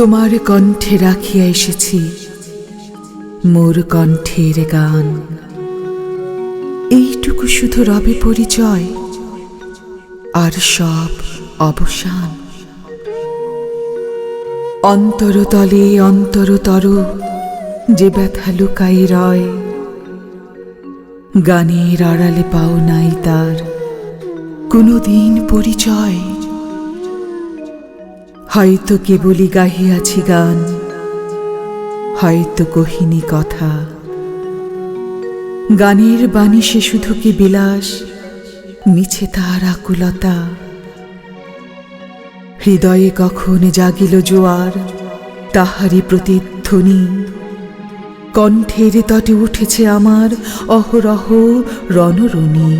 তোমার কণ্ঠে রাখিয়া এসেছি, মোর কণ্ঠের গান। এইটুকু শুধু রবে পরিচয়, আর সব অবসান। অন্তরতলে অন্তরতর যে ব্যথা লুকাই রয়, গানের আড়ালে পাও নাই তার কোনোদিন পরিচয়। হয়তো কেবলই গাহিয়াছি গান, হয়তো কহিনী কথা। গানের বাণী সে শুধু কি বিলাস, মিছে তার আকুলতা। হৃদয়ে কখন জাগিল জোয়ার তাহারি প্রতিধ্বনি। কণ্ঠের তটে উঠেছে আমার অহরহ রণরণী।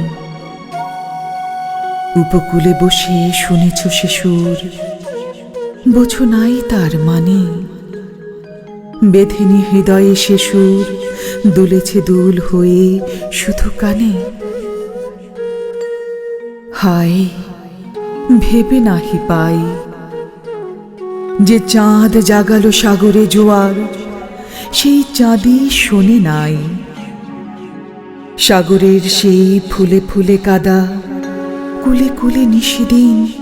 উপকূলে বসে শুনেছ সে সুর বোঝো নাই তার মানে। বেধিনী হৃদয়ে শিশুর দুলেছে দুল হয়ে শুধু কানে। হায়, ভেবে নাহি পাই যে চাঁদ জাগালো সাগরে জোয়ার, সেই চাঁদই শোনে নাই। সাগরের সেই ফুলে ফুলে কাদা, কুলে কুলে নিশিদিন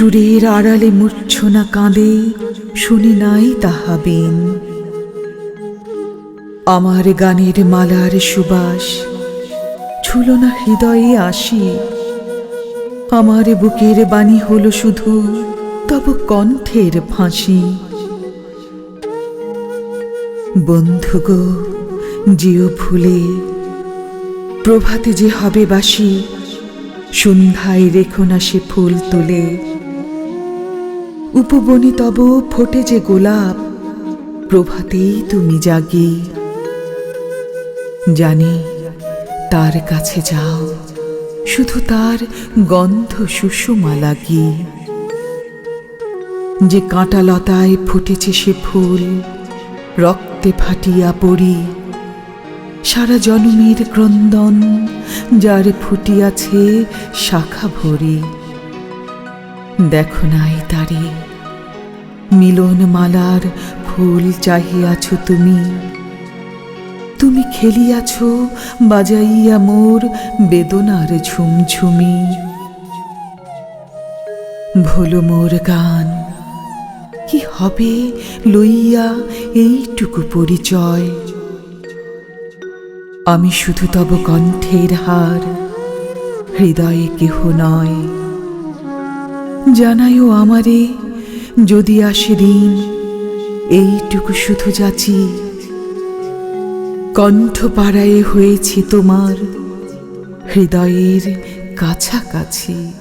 সুরের আড়ালে মূর্ছনা কাঁদে, শুনি নাই তাহাবিন আমার গানের মালার সুবাস ছুল না হৃদয়ে আসি। আমার বুকের বাণী হলো শুধু তব কণ্ঠের ফাঁসি। বন্ধু গো, জিও ফুলে, প্রভাতে যে হবে বাসি সন্ধ্যায় রেখো না সে ফুল তুলে। উপবনী তব ফোটে যে গোলাপ প্রভাতেই তুমি জাগি। জানি তার কাছে যাও, শুধু তার গন্ধ সুষমা লাগি। যে কাঁটা লতায় ফুটেছে সে ফুল, রক্তে ফাটিয়া পড়ি। সারা জন্মের ক্রন্দন, যার ফুটিয়াছে শাখা ভরি। দেখো নাই তারে। মিলন মালার ফুল চাহিয়াছ তুমি। তুমি খেলিয়াছ, বাজাইয়া মোর বেদনার ঝুমঝুমি। ভোলো মোর গান, কি হবে লইয়া এইটুকু পরিচয়? আমি শুধু তব কণ্ঠের হার, হৃদয়ে কেহ নয়। জানাইও আমারে যদি আসে দিন এইটুকু শুধু যাচি। কণ্ঠ পাড়ায় হয়েছি তোমার হৃদয়ের কাছাকাছি।